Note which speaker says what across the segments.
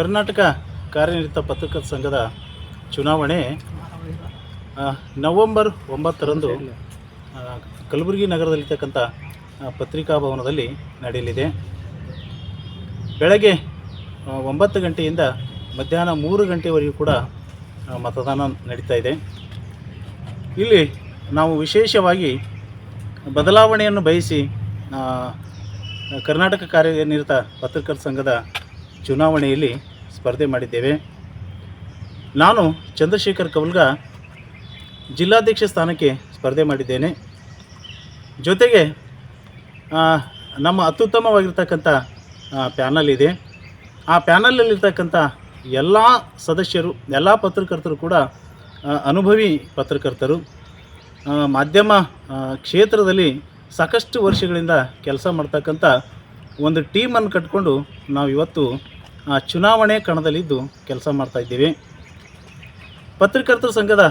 Speaker 1: ಕರ್ನಾಟಕ ಕಾರ್ಯನಿರತ ಪತ್ರಕರ್ತ ಸಂಘದ ಚುನಾವಣೆ ನವೆಂಬರ್ ಒಂಬತ್ತರಂದು ಕಲಬುರಗಿ ನಗರದಲ್ಲಿರ್ತಕ್ಕಂಥ ಪತ್ರಿಕಾ ಭವನದಲ್ಲಿ ನಡೆಯಲಿದೆ. ಬೆಳಗ್ಗೆ ಒಂಬತ್ತು ಗಂಟೆಯಿಂದ ಮಧ್ಯಾಹ್ನ ಮೂರು ಗಂಟೆವರೆಗೂ ಕೂಡ ಮತದಾನ ನಡೀತಾ ಇದೆ. ಇಲ್ಲಿ ನಾವು ವಿಶೇಷವಾಗಿ ಬದಲಾವಣೆಯನ್ನು ಬಯಸಿ ಕರ್ನಾಟಕ ಕಾರ್ಯನಿರತ ಪತ್ರಕರ್ತ ಸಂಘದ ಚುನಾವಣೆಯಲ್ಲಿ ಸ್ಪರ್ಧೆ ಮಾಡಿದ್ದೇವೆ. ನಾನು ಚಂದ್ರಶೇಖರ್ ಕವಲ್ಗ ಜಿಲ್ಲಾಧ್ಯಕ್ಷ ಸ್ಥಾನಕ್ಕೆ ಸ್ಪರ್ಧೆ ಮಾಡಿದ್ದೇನೆ. ಜೊತೆಗೆ ನಮ್ಮ ಅತ್ಯುತ್ತಮವಾಗಿರ್ತಕ್ಕಂಥ ಪ್ಯಾನಲ್ ಇದೆ. ಆ ಪ್ಯಾನಲಲ್ಲಿರ್ತಕ್ಕಂಥ ಎಲ್ಲ ಸದಸ್ಯರು, ಎಲ್ಲ ಪತ್ರಕರ್ತರು ಕೂಡ ಅನುಭವಿ ಪತ್ರಕರ್ತರು. ಮಾಧ್ಯಮ ಕ್ಷೇತ್ರದಲ್ಲಿ ಸಾಕಷ್ಟು ವರ್ಷಗಳಿಂದ ಕೆಲಸ ಮಾಡ್ತಕ್ಕಂಥ ಒಂದು ಟೀಮನ್ನು ಕಟ್ಕೊಂಡು ನಾವು ಇವತ್ತು ಆ, ಚುನಾವಣೆ ಕಣದಲ್ಲಿದ್ದು ಕೆಲಸ ಮಾಡ್ತಾಯಿದ್ದೀವಿ ಪತ್ರಕರ್ತರ ಸಂಘದ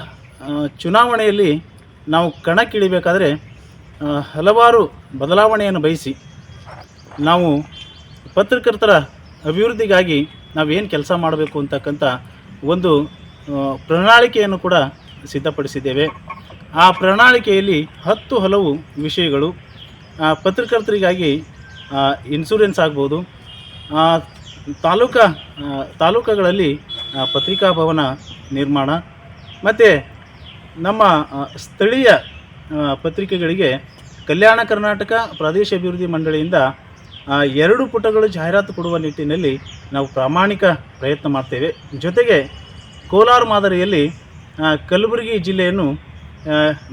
Speaker 1: ಚುನಾವಣೆಯಲ್ಲಿ ನಾವು ಕಣಕ್ಕಿಳಿಬೇಕಾದರೆ ಹಲವಾರು ಬದಲಾವಣೆಯನ್ನು ಬಯಸಿ ನಾವು ಪತ್ರಕರ್ತರ ಅಭಿವೃದ್ಧಿಗಾಗಿ ನಾವೇನು ಕೆಲಸ ಮಾಡಬೇಕು ಅಂತಕ್ಕಂಥ ಒಂದು ಪ್ರಣಾಳಿಕೆಯನ್ನು ಕೂಡ ಸಿದ್ಧಪಡಿಸಿದ್ದೇವೆ. ಆ ಪ್ರಣಾಳಿಕೆಯಲ್ಲಿ ಹತ್ತು ಹಲವು ವಿಷಯಗಳು ಪತ್ರಕರ್ತರಿಗಾಗಿ ಇನ್ಸೂರೆನ್ಸ್ ಆಗ್ಬೋದು. ತಾಲೂಕಾ ತಾಲೂಕುಗಳಲ್ಲಿ ಪತ್ರಿಕಾ ಭವನ ನಿರ್ಮಾಣ. ಮತ್ತು ನಮ್ಮ ಸ್ಥಳೀಯ ಪತ್ರಿಕೆಗಳಿಗೆ ಕಲ್ಯಾಣ ಕರ್ನಾಟಕ ಪ್ರದೇಶ ಅಭಿವೃದ್ಧಿ ಮಂಡಳಿಯಿಂದ ಎರಡು ಪುಟಗಳು ಜಾಹೀರಾತು ಕೊಡುವ ನಿಟ್ಟಿನಲ್ಲಿ ನಾವು ಪ್ರಾಮಾಣಿಕ ಪ್ರಯತ್ನ ಮಾಡ್ತೇವೆ. ಜೊತೆಗೆ ಕೋಲಾರ ಮಾದರಿಯಲ್ಲಿ ಕಲಬುರಗಿ ಜಿಲ್ಲೆಯನ್ನು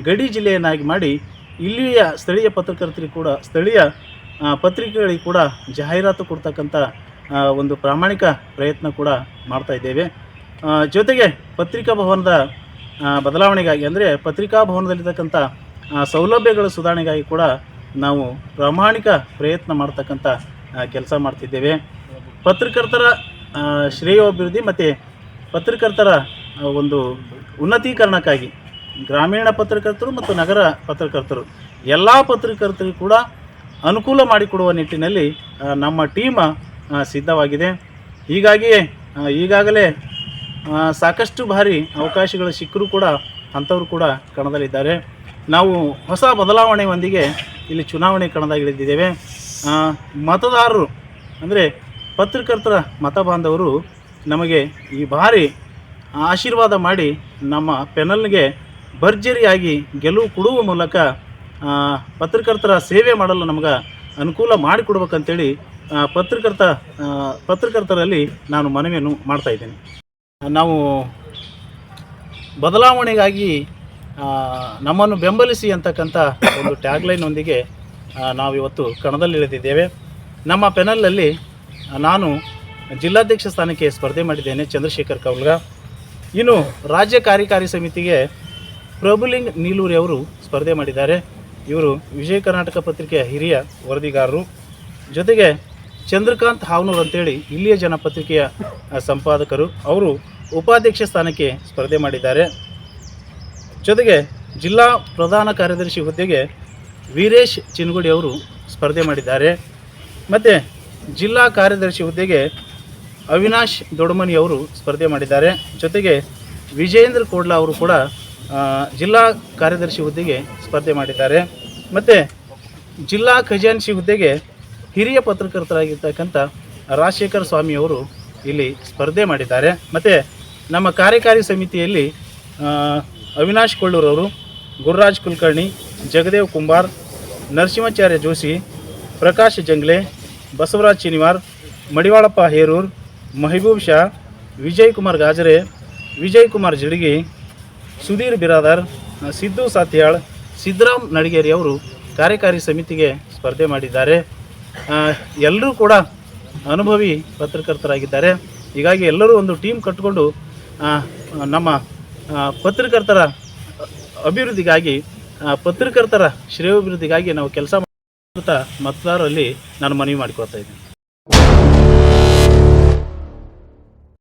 Speaker 1: ಗಡಿ ಜಿಲ್ಲೆಯನ್ನಾಗಿ ಮಾಡಿ ಇಲ್ಲಿಯ ಸ್ಥಳೀಯ ಪತ್ರಕರ್ತರಿಗೆ ಕೂಡ, ಸ್ಥಳೀಯ ಪತ್ರಿಕೆಗಳಿಗೆ ಕೂಡ ಜಾಹೀರಾತು ಕೊಡ್ತಕ್ಕಂಥ ಒಂದು ಪ್ರಾಮಾಣಿಕ ಪ್ರಯತ್ನ ಕೂಡ ಮಾಡ್ತಾ ಇದ್ದೇವೆ. ಜೊತೆಗೆ ಪತ್ರಿಕಾ ಭವನದ ಬದಲಾವಣೆಗಾಗಿ ಅಂದರೆ ಪತ್ರಿಕಾ ಭವನದಲ್ಲಿರ್ತಕ್ಕಂಥ ಸೌಲಭ್ಯಗಳ ಸುಧಾರಣೆಗಾಗಿ ಕೂಡ ನಾವು ಪ್ರಾಮಾಣಿಕ ಪ್ರಯತ್ನ ಮಾಡ್ತಕ್ಕಂಥ ಕೆಲಸ ಮಾಡ್ತಿದ್ದೇವೆ. ಪತ್ರಕರ್ತರ ಶ್ರೇಯೋಭಿವೃದ್ಧಿ ಮತ್ತು ಪತ್ರಕರ್ತರ ಒಂದು ಉನ್ನತೀಕರಣಕ್ಕಾಗಿ ಗ್ರಾಮೀಣ ಪತ್ರಕರ್ತರು ಮತ್ತು ನಗರ ಪತ್ರಕರ್ತರು, ಎಲ್ಲ ಪತ್ರಕರ್ತರಿಗೂ ಕೂಡ ಅನುಕೂಲ ಮಾಡಿಕೊಡುವ ನಿಟ್ಟಿನಲ್ಲಿ ನಮ್ಮ ಟೀಮ ಸಿದ್ಧವಾಗಿದೆ. ಹೀಗಾಗಿಯೇ ಈಗಾಗಲೇ ಸಾಕಷ್ಟು ಬಾರಿ ಅವಕಾಶಗಳು ಸಿಕ್ಕರೂ ಕೂಡ ಅಂಥವ್ರು ಕೂಡ ಕಣದಲ್ಲಿದ್ದಾರೆ. ನಾವು ಹೊಸ ಬದಲಾವಣೆಯೊಂದಿಗೆ ಇಲ್ಲಿ ಚುನಾವಣೆ ಕಣದಾಗಿಳಿದಿದ್ದೇವೆ. ಮತದಾರರು, ಅಂದರೆ ಪತ್ರಕರ್ತರ ಮತ ಬಾಂಧವರು ನಮಗೆ ಈ ಬಾರಿ ಆಶೀರ್ವಾದ ಮಾಡಿ ನಮ್ಮ ಪೆನಲ್ಗೆ ಭರ್ಜರಿಯಾಗಿ ಗೆಲುವು ಕೊಡುವ ಮೂಲಕ ಪತ್ರಕರ್ತರ ಸೇವೆ ಮಾಡಲು ನಮ್ಗೆ ಅನುಕೂಲ ಮಾಡಿಕೊಡ್ಬೇಕಂತೇಳಿ ಪತ್ರಕರ್ತ ಪತ್ರಕರ್ತರಲ್ಲಿ ನಾನು ಮನವಿಯನ್ನು ಮಾಡ್ತಾ ಇದ್ದೇನೆ. ನಾವು ಬದಲಾವಣೆಗಾಗಿ ನಮ್ಮನ್ನು ಬೆಂಬಲಿಸಿ ಅಂತಕ್ಕಂಥ ಒಂದು ಟ್ಯಾಗ್ಲೈನ್ನೊಂದಿಗೆ ನಾವಿವತ್ತು ಕಣದಲ್ಲಿ ಇಳಿದಿದ್ದೇವೆ. ನಮ್ಮ ಪೆನಲಲ್ಲಿ ನಾನು ಜಿಲ್ಲಾಧ್ಯಕ್ಷ ಸ್ಥಾನಕ್ಕೆ ಸ್ಪರ್ಧೆ ಮಾಡಿದ್ದೇನೆ ಚಂದ್ರಶೇಖರ್ ಕೌಲ್ಗ. ಇನ್ನು ರಾಜ್ಯ ಕಾರ್ಯಕಾರಿ ಸಮಿತಿಗೆ ಪ್ರಭುಲಿಂಗ್ ನೀಲೂರಿ ಅವರು ಸ್ಪರ್ಧೆ ಮಾಡಿದ್ದಾರೆ. ಇವರು ವಿಜಯ ಕರ್ನಾಟಕ ಪತ್ರಿಕೆಯ ಹಿರಿಯ ವರದಿಗಾರರು. ಜೊತೆಗೆ ಚಂದ್ರಕಾಂತ್ ಹಾವನೂರ್ ಅಂತೇಳಿ ಇಲ್ಲಿಯ ಜನಪತ್ರಿಕೆಯ ಸಂಪಾದಕರು, ಅವರು ಉಪಾಧ್ಯಕ್ಷ ಸ್ಥಾನಕ್ಕೆ ಸ್ಪರ್ಧೆ ಮಾಡಿದ್ದಾರೆ. ಜೊತೆಗೆ ಜಿಲ್ಲಾ ಪ್ರಧಾನ ಕಾರ್ಯದರ್ಶಿ ಹುದ್ದೆಗೆ ವೀರೇಶ್ ಚಿನ್ಗುಡಿ ಅವರು ಸ್ಪರ್ಧೆ ಮಾಡಿದ್ದಾರೆ. ಮತ್ತು ಜಿಲ್ಲಾ ಕಾರ್ಯದರ್ಶಿ ಹುದ್ದೆಗೆ ಅವಿನಾಶ್ ದೊಡಮನಿ ಅವರು ಸ್ಪರ್ಧೆ ಮಾಡಿದ್ದಾರೆ. ಜೊತೆಗೆ ವಿಜೇಂದ್ರ ಕೋಡ್ಲಾ ಅವರು ಕೂಡ ಜಿಲ್ಲಾ ಕಾರ್ಯದರ್ಶಿ ಹುದ್ದೆಗೆ ಸ್ಪರ್ಧೆ ಮಾಡಿದ್ದಾರೆ. ಮತ್ತು ಜಿಲ್ಲಾ ಖಜಾನ್ಸಿ ಹುದ್ದೆಗೆ ಹಿರಿಯ ಪತ್ರಕರ್ತರಾಗಿರ್ತಕ್ಕಂಥ ರಾಜಶೇಖರ್ ಸ್ವಾಮಿ ಅವರು ಇಲ್ಲಿ ಸ್ಪರ್ಧೆ ಮಾಡಿದ್ದಾರೆ. ಮತ್ತು ನಮ್ಮ ಕಾರ್ಯಕಾರಿ ಸಮಿತಿಯಲ್ಲಿ ಅವಿನಾಶ್ ಕೊಳ್ಳೂರವರು, ಗುರುರಾಜ್ ಕುಲಕರ್ಣಿ, ಜಗದೇವ್ ಕುಂಬಾರ್, ನರಸಿಂಹಾಚಾರ್ಯ ಜೋಶಿ, ಪ್ರಕಾಶ್ ಜಂಗ್ಲೆ, ಬಸವರಾಜ್ ಚಿನಿವಾರ್, ಮಡಿವಾಳಪ್ಪ ಹೇರೂರ್, ಮಹಬೂಬ್ ಶಾ, ವಿಜಯ್ ಕುಮಾರ್ ಗಾಜರೆ, ವಿಜಯ್ ಕುಮಾರ್ ಜಿಡಗಿ ಸುಧೀರ್ ಬಿರಾದರ್, ಸಿದ್ದು ಸಾತ್ಯಾಳ್, ಸಿದ್ದರಾಮ್ ನಡಿಗೇರಿ ಅವರು ಕಾರ್ಯಕಾರಿ ಸಮಿತಿಗೆ ಸ್ಪರ್ಧೆ ಮಾಡಿದ್ದಾರೆ. ಎಲ್ಲರೂ ಕೂಡ ಅನುಭವಿ ಪತ್ರಕರ್ತರಾಗಿದ್ದಾರೆ. ಹೀಗಾಗಿ ಎಲ್ಲರೂ ಒಂದು ಟೀಮ್ ಕಟ್ಟಿಕೊಂಡು ನಮ್ಮ ಪತ್ರಕರ್ತರ ಅಭಿವೃದ್ಧಿಗಾಗಿ ಪತ್ರಕರ್ತರ ಶ್ರೇಯೋಭಿವೃದ್ಧಿಗಾಗಿ ನಾವು ಕೆಲಸ ಮಾಡ್ತಾ ಮತದಾರರಲ್ಲಿ ನಾನು ಮನವಿ ಮಾಡಿಕೊಳ್ತಾ ಇದ್ದೀನಿ.